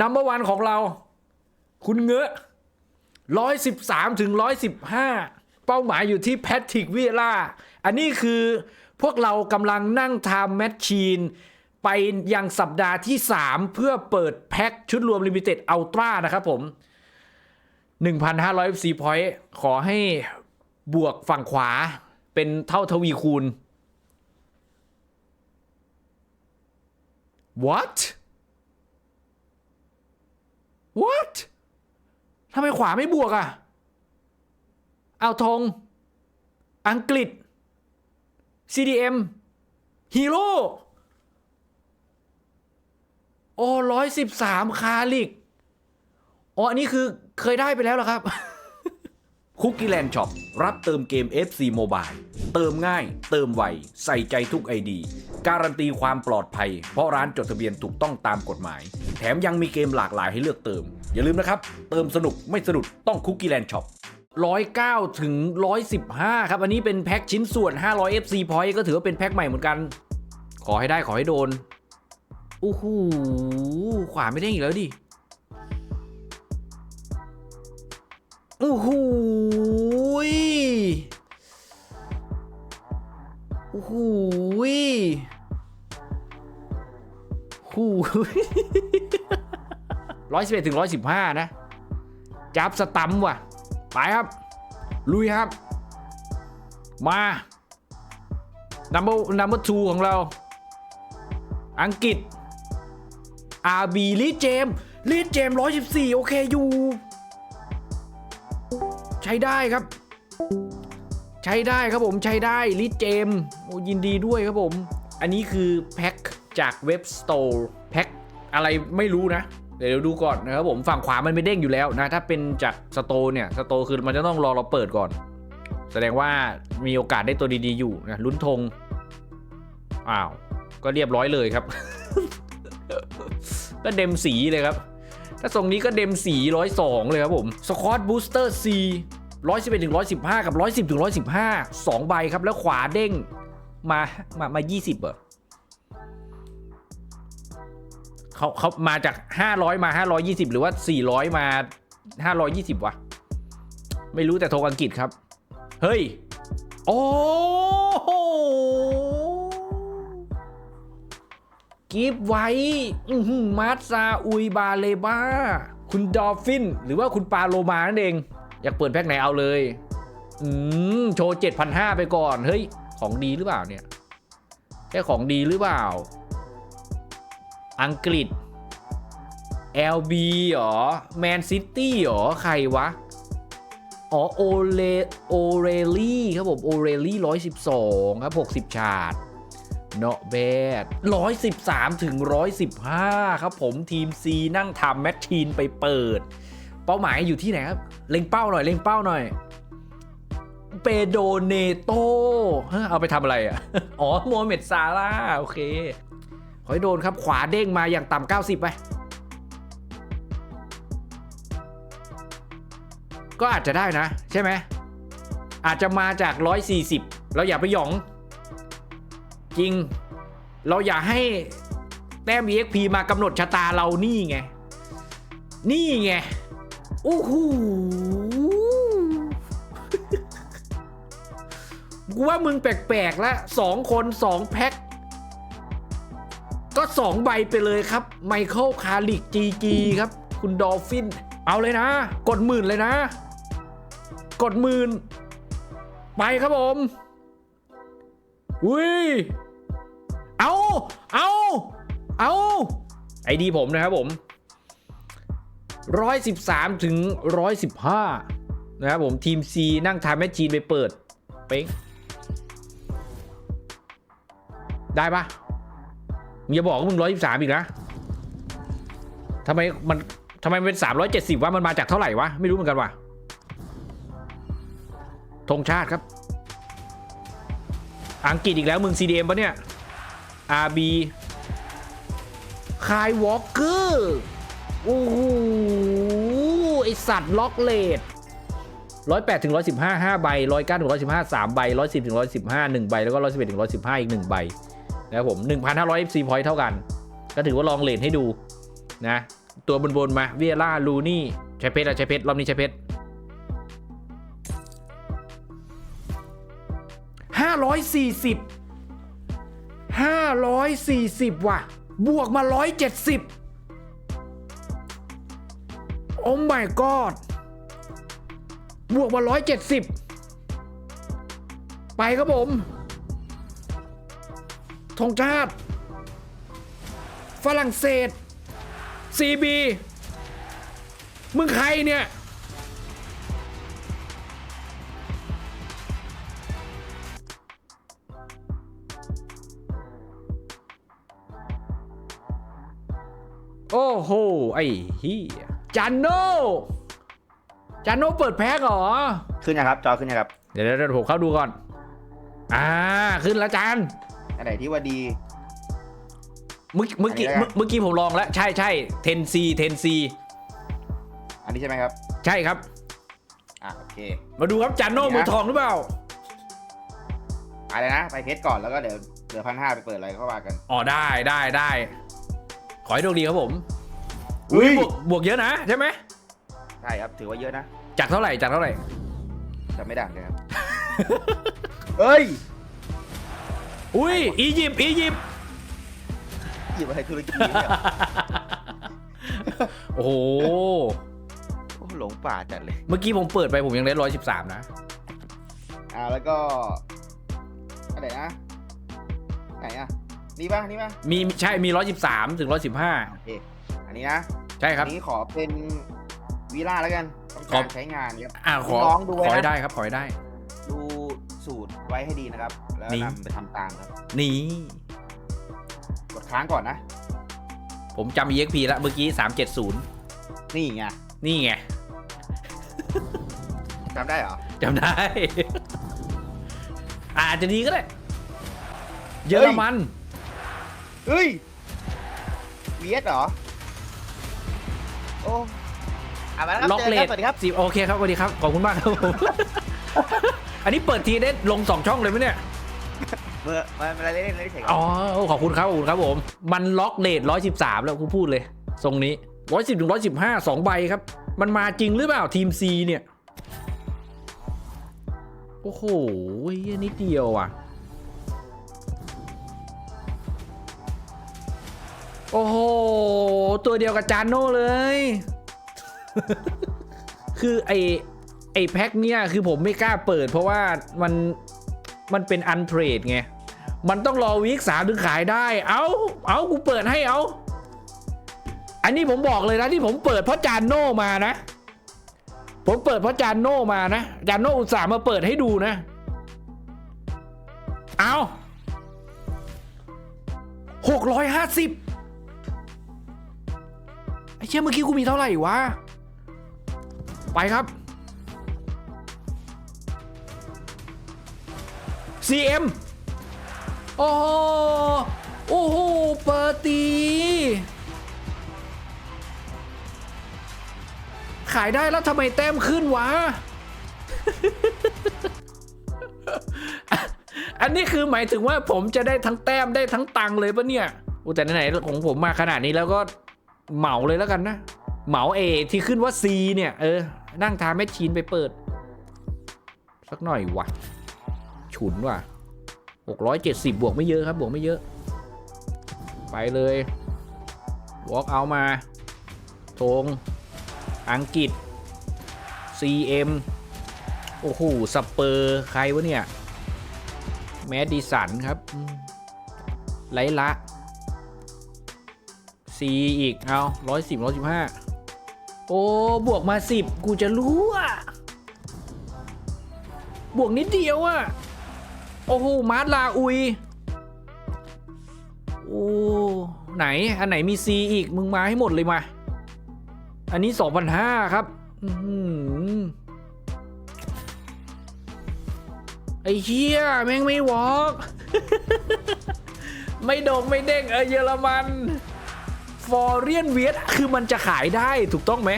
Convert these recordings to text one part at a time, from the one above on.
นัมเบอร์วันของเรา คุณเงอะร้อยสิบสามถึงร้อยสิบห้าเป้าหมายอยู่ที่แพทริกวิล่า อันนี้คือพวกเรากำลังนั่งทำแมชชีน ไปยังสัปดาห์ที่ 3 เพื่อเปิดแพ็คชุดรวมลิมิเต็ดอัลตร้านะครับผม 1,500 FC point ขอให้บวกฝั่งขวาเป็นเท่าทวีคูณ what what ทำไมขวาไม่บวกอะ่ะ เอาธงอังกฤษ CDM ฮีโร่ โอ้ร้อยสิบสามคาลิก อ๋อ อันนี้คือเคยได้ไปแล้วเหรอครับ คุกกี้แลนด์ช็อปรับเติมเกม FC Mobile เติมง่าย เติมไว ใส่ใจทุกไอดีการันตีความปลอดภัย เพราะร้านจดทะเบียนถูกต้องตามกฎหมาย แถมยังมีเกมหลากหลายให้เลือกเติม อย่าลืมนะครับ เติมสนุกไม่สะดุดต้องคุกกี้แลนด์ช็อปร้อยเก้าถึงร้อยสิบห้าครับ อันนี้เป็นแพ็คชิ้นส่วน 500 FC Point ก็ถือว่าเป็นแพ็คใหม่เหมือนกัน ขอให้ได้ขอให้โดนโอ้โหขวาไม่ได้อีกแล้วดิ อ้โหยโอ้โหยหูร้อยสิบเอ็ดถึงร้อยสิบห้านะ จับสตัมว่ะ ไปครับ ลุยครับ มา number number two ของเรา อังกฤษ RB ลีเจมลีเจม114โอเคอยู่ ใช้ได้ครับ ใช้ได้ครับผมใช้ได้ลิเจมโอ้ยินดีด้วยครับผม อันนี้คือแพ็คจากเว็บสโตร์แพ็คอะไรไม่รู้นะ เดี๋ยวดูก่อนนะครับผมฝั่งขวามันไม่เด้งอยู่แล้วนะ ถ้าเป็นจากสโตร์เนี่ยสโตร์คือมันจะต้องรอเราเปิดก่อน แสดงว่ามีโอกาสได้ตัวดีๆอยู่นะลุ้นธงอ้าวก็เรียบร้อยเลยครับ ก็เดมสีเลยครับ ถ้าทรงนี้ก็เดมสีร้อยสองเลยครับผมสควอตบูสเตอร์ซี ร้อยสิบเอ็ดถึงร้อยสิบห้ากับร้อยสิบถึงร้อยสิบห้าสองใบครับแล้วขวาเด้งมามามายี่สิบเหรอเขาเขามาจากห้าร้อยมาห้าร้อยี่สิบหรือว่าสี่ร้อยมาห้าร้อยี่สิบวะ ไม่รู้แต่โทรอังกฤษครับ เฮ้ย โอ้โหกิฟไว้มาร์ซาอุยบาเลบ้า คุณดอฟฟิน หรือว่าคุณปาโลมานั่นเอง อยากเปิดแพ็คไหนเอาเลย อืม โชว์7,500ไปก่อน เฮ้ย ของดีหรือเปล่าเนี่ย แค่ของดีหรือเปล่า อังกฤษ LB เหรอ แมนซิตี้เหรอ ใครวะ อ๋อ โอเลโอเรลี่ครับผม โอเรลี่ร้อยสิบสองครับหกสิบชาร์ดเนาะแบดร้อยสิบสามถึงร้อยสิบห้าครับผมทีม C นั่งทำแมชชีนไปเปิด เป้าหมายอยู่ที่ไหนครับ เล็งเป้าหน่อยเล็งเป้าหน่อยเปโดเนโตฮะเอาไปทำอะไรอะ อ๋อโมฮัมเหม็ดซาร่าห์โอเค ขอให้โดนครับขวาเด้งมาอย่างต่ำ90 ไป ก็อาจจะได้นะ ใช่ไหม อาจจะมาจาก 140 เราอย่าไปหยอง จริง เราอย่าให้แต้ม EXP มากำหนดชะตาเรานี่ไง นี่ไง โอ้โหกูว่ามึงแปลกๆแล้วสองคนสองแพ็คก็สองใบไปเลยครับ ไมเคิลคาริกจีจีครับ คุณดอลฟิน เอาเลยนะ กดหมื่นเลยนะ กดหมื่น ไปครับผม อุ้ย เอา เอา เอา ไอดีผมนะครับผม 113 ถึง 115 นะครับผมทีม C นั่งทำแมชชีนไปเปิด เป๊งได้ปะมึงอย่าบอกว่ามึง 123 อีกนะทำไมมันทำไมมันเป็น 370วะมันมาจากเท่าไหร่วะ ไม่รู้เหมือนกันว่ะธงชาติครับ อังกฤษอีกแล้วมึง CDM ปะเนี่ย RB คายวอล์กเกอร์ โอ้โหไอสัตว์ล็อกเลดร้อยแปดถึงร้อยสิบห้าห้าใบร้อยเก้าถึงร้อยสิบห้าสามใบร้อยสิบถึงร้อยสิบห้าหนึ่งใบ แล้วก็ร้อยสิบเอ็ดถึงร้อยสิบห้าอีกหนึ่งใบนะครับผมหนึ่งพันห้าร้อยซีพอยต์เท่ากัน ก็ถือว่าลองเลนให้ดูนะ ตัวบนๆมาเวียร่าลูนี่ใช้เพชรอะใช้เพชรรอบนี้ใช้เพชรห้าร้อยสี่สิบห้าร้อยสี่สิบว่ะ บวกมาร้อยเจ็ดสิบ โอ้ my god บวกมาร้อยเจ็ดสิบไปครับผมธงชาติ ฝรั่งเศส CB มึงใครเนี่ย โอ้โห ไอ้เฮีย จันโนจันโนเปิดแพ็กเหรอ ขึ้นนะครับ จอขึ้นนะครับ เดี๋ยวเดี๋ยวผมเข้าดูก่อน อ่า ขึ้นแล้วจานอันไหนที่ว่าดี เมื่อเมื่อกี้อันนี้แล้วกัน เมื่อกี้ผมลองแล้ว ใช่ใช่เทนซีเทนซีอันนี้ใช่ไหมครับ ใช่ครับ อะโอเค มาดูครับจันโนอันนี้นะมือทองหรือเปล่าไปเลยนะ ไปเพชรก่อนแล้วก็เดี๋ยวเหลือพันห้าไปเปิดอะไรเข้าว่ากัน อ๋อได้ได้ได้ ขอให้โชคดีครับผม อุ้ยบวกบวกเยอะนะใช่ไหมใช่ครับถือว่าเยอะนะจากเท่าไหร่จากเท่าไหร่จะไม่ดังเลยครับเฮ้ยอุ้ยอียิปต์อียิปต์หยิบอะไรธุรกิจนี้เนี่ยโอ้โหโอ้หลงป่าจัดเลย เมื่อกี้ผมเปิดไปผมยังได้ร้อยสิบสามนะ อ่าแล้วก็อะไรนะไหนอะนี่ป่ะนี่ป่ะมีใช่มีร้อยสิบสามถึงร้อยสิบห้าโอเคอั นนี้นะใช่ครับ อันนี้ขอเป็นวีล่าแล้วกันต้องขอการใช้งานครับ อ่าขอน้องดูไว้ขอให้นะได้ครับขอให้ได้ ดูสูตรไว้ให้ดีนะครับ แล้วนี่ นำไปทำตามครับ นี่ กดค้างก่อนนะ ผมจำ EXP แล้วเมื่อกี้ 370 นี่ไงนี่ไงจำได้เหรอ จำได้ อาจจะดีก็ได้ เยอรมัน เฮ้ยเวียดเหรอ โอ้อะมาแล้วครับล็อกจเลกันทสวัสดีครับสิโอเคครับสวัสดีครับขอบคุณมากครับผม อันนี้เปิดทีได้ลงสองช่องเลยไหมเนี่ย เมื่อมาเวลาเล่นเล่นเฉยอ๋อขอบคุณครับขอบคุณครับผม มันล็อกเลทร้อยสิบสามแล้วกูพูดเลย ทรงนี้ร้อยสิบถึงร้อยสิบห้าสองใบครับ มันมาจริงหรือเปล่าทีมซีเนี่ย โอ้โหเหี้ยนิดเดียวอะ โอ้โห ตัวเดียวกับจานโน่เลย คือไอไอแพ็คเนี่ยคือผมไม่กล้าเปิด เพราะว่ามันมันเป็นอันเทรดไง มันต้องรอวีคสามถึงขายได้ เอาเอากูเปิดให้เอา อันนี้ผมบอกเลยนะที่ผมเปิดเพราะจานโน่มานะ ผมเปิดเพราะจานโน่มานะ จานโน่อุตส่าห์มาเปิดให้ดูนะ เอาหกร้อยห้าสิบ เชี่ยเมื่อกี้กูมีเท่าไหร่วะ ไปครับ CM โอ้โห โอ้โห เปิดตี ขายได้แล้วทำไมแต้มขึ้นวะ อันนี้คือหมายถึงว่าผมจะได้ทั้งแต้มได้ทั้งตังค์เลยปะเนี่ยอุยแต่ไหนๆของผมมาขนาดนี้แล้วก็ เหมาเลยแล้วกันนะ เหมาเอที่ขึ้นว่า C เนี่ย เออ นั่งทาแมชชีนไปเปิด สักหน่อยวะฉุนว่ะ670 บวกไม่เยอะครับ บวกไม่เยอะ ไปเลย walk out มาธงอังกฤษ CM โอ้โห สเปอร์ใครวะเนี่ย แมดดิสันครับ ไลละ C อีก เอา110 115โอ้ บวกมา10กูจะรู้อะ บวกนิดเดียวอะ โอ้โห มาร์ลาอุย โอ้ ไหน อันไหนมี C อีก มึงมาให้หมดเลยมา อันนี้2,500ครับอื้อหือไอ้เหี้ยแม่งไม่วอล์กไม่โดงไม่เด้งเออเยอรมัน ฟอร์เรียนเวียดคือมันจะขายได้ถูกต้องไหม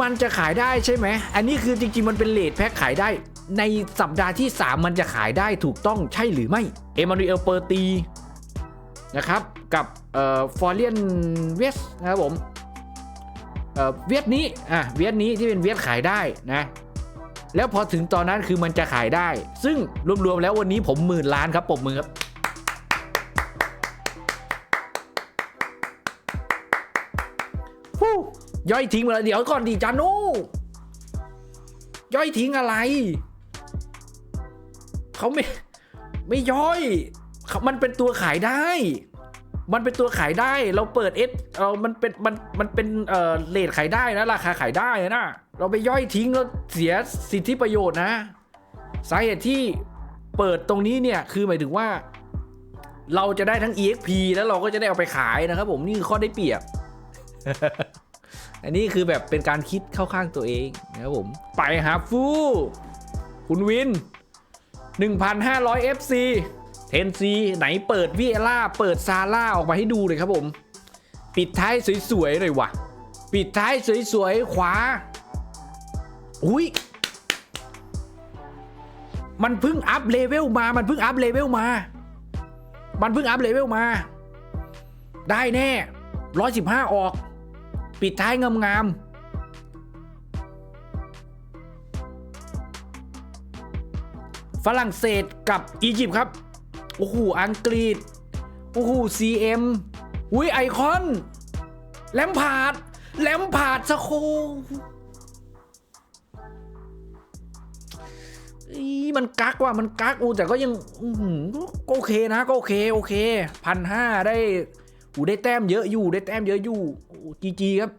มันจะขายได้ใช่ไหม อันนี้คือจริงๆ มันเป็นเลทแพ็คขายได้ ในสัปดาห์ที่ 3 มันจะขายได้ถูกต้องใช่หรือไม่ เอมานูเอลเปอร์ตี นะครับ กับฟอร์เรียนเวสนะครับผมเอ่อเวียดนี้อะเวียดนี้ที่เป็นเวียดขายได้นะแล้วพอถึงตอนนั้นคือมันจะขายได้ ซึ่งรวมๆแล้ววันนี้ผมหมื่นล้านครับปมมือครับ ย่อยทิ้งมาแล้วเดี๋ยวก่อนดีจานุย่อยทิ้งอะไร เขาไม่ไม่ย่อย มันเป็นตัวขายได้ มันเป็นตัวขายได้ เราเปิดเอสเออมันเป็น มัน มันเป็น เอ่อ เลทขายได้นะ ราคาขายได้นะ เราไปย่อยทิ้งแล้วเสียสิทธิประโยชน์นะ สาเหตุที่เปิดตรงนี้เนี่ย คือหมายถึงว่า เราจะได้ทั้ง EXP แล้วเราก็จะได้เอาไปขายนะครับผม นี่คือข้อได้เปรียบ อันนี้คือแบบเป็นการคิดเข้าข้างตัวเองนะครับผม ไปหาฟูคุณวิน 1,500 FC เทนซีไหนเปิดวิเอล่าเปิดซาร่าออกมาให้ดูเลยครับผม ปิดท้ายสวยๆหน่อยวะปิดท้ายสวยๆขวา อุ้ยมันเพิ่งอัพเลเวลมา มันเพิ่งอัพเลเวลมา มันเพิ่งอัพเลเวลมา ได้แน่115ออก ปิดท้ายงามๆฝรั่งเศสกับอียิปต์ครับ โอ้โห อังกฤษ โอ้โห CM อุ้ยไอคอน แลมพาด แลมพาดสโคอีมันกักว่ะ มันกักอูแต่ก็ยังก็โอเคนะ ก็โอเค โอเคพันห้าได้ อูได้แต้มเยอะอยู่ได้แต้มเยอะอยู่จีจีครับ